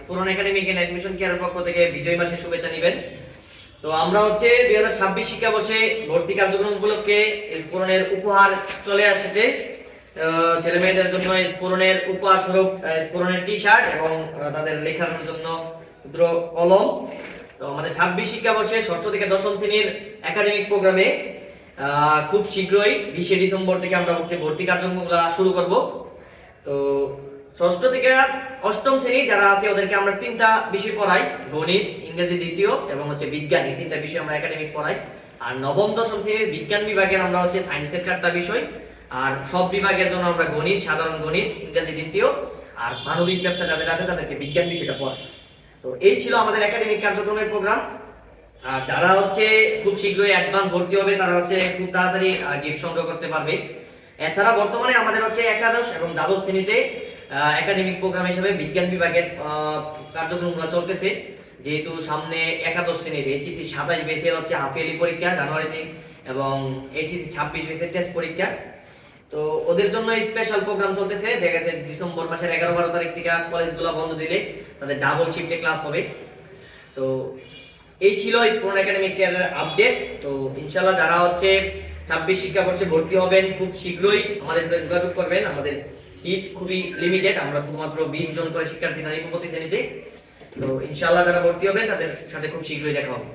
স্ফুরন academy and admission কেয়ারের পক্ষ থেকে বিজয় মাসের শুভেচ্ছা নেবেন। তো আমরা হচ্ছে দুই হাজার ছাব্বিশ শিক্ষাবর্ষে ভর্তি কার্যক্রম উপলক্ষে স্ফুরনের উপহার চলে আসছে। ছেলে মেয়েদের জন্য স্ফুরনের উপহার স্বরূপ স্ফুরনের টি শার্ট এবং তাদের লেখানোর জন্য ক্ষুদ্র কলম। তো আমাদের ছাব্বিশ শিক্ষাবর্ষে ষষ্ঠ থেকে দশম শ্রেণির একাডেমিক প্রোগ্রামে খুব শীঘ্রই বিশে ডিসেম্বর থেকে আমরা হচ্ছে ভর্তি কার্যক্রমগুলো শুরু করব। তো ষষ্ঠ থেকে অষ্টম শ্রেণি যারা আছে, ওদেরকে আমরা তিনটা বিষয় পড়াই। গণিত, ইংরেজি দ্বিতীয় এবং হচ্ছে বিজ্ঞান। এই তিনটা বিষয় আমরা একাডেমিক পড়াই। আর নবম, দশম শ্রেণির বিজ্ঞান বিভাগের আমরা হচ্ছে সায়েন্সের চারটা বিষয়। আর সব বিভাগের জন্য আমরা গণিত, সাধারণ গণিত, ইংরেজি দ্বিতীয় আর মানবিক ব্যবসা যাদের আছে, তাদেরকে বিজ্ঞান বিষয়টা পড়াই। তো এই ছিল আমাদের একাডেমিক কার্যক্রমের প্রোগ্রাম আর যারা হচ্ছে খুব শীঘ্রই অ্যাডভান্স ভর্তি হবে, তারা হচ্ছে খুব তাড়াতাড়ি গিফট সংগ্রহ করতে পারবে। এছাড়া বর্তমানে আমাদের হচ্ছে একাদশ এবং দ্বাদশ শ্রেণীতে একাডেমিক প্রোগ্রাম হিসেবে বিজ্ঞান বিভাগের কার্যক্রমগুলো চলতেছে। যেহেতু সামনে একাদশ শ্রেণির এইচএসি সাতাশ বেসের হচ্ছে হাফ ইয়ারলি পরীক্ষা জানুয়ারিতে এবং এইচএসি ছাব্বিশ বেসের টেস্ট পরীক্ষা। তো ওদের জন্য স্পেশাল প্রোগ্রাম চলতেছে। দেখা গেছে ডিসেম্বর মাসের এগারো বারো তারিখ থেকে কলেজগুলো বন্ধ দিলে তাদের ডাবল শিফটে ক্লাস হবে। তো এই ছিল স্পোর্ট একাডেমিক আপডেট তো ইনশাল্লাহ যারা হচ্ছে ছাব্বিশ শিক্ষাবর্ষে ভর্তি হবেন, খুব শীঘ্রই আমাদের সাথে যোগাযোগ করবেন। আমাদের সিট খুবই লিমিটেড আমরা শুধুমাত্র বিশ জন করে শিক্ষার্থী নারী প্রতি শ্রেণীতে। তো ইনশাল্লাহ যারা ভর্তি হবে, তাদের সাথে খুব শীঘ্রই দেখা হবে।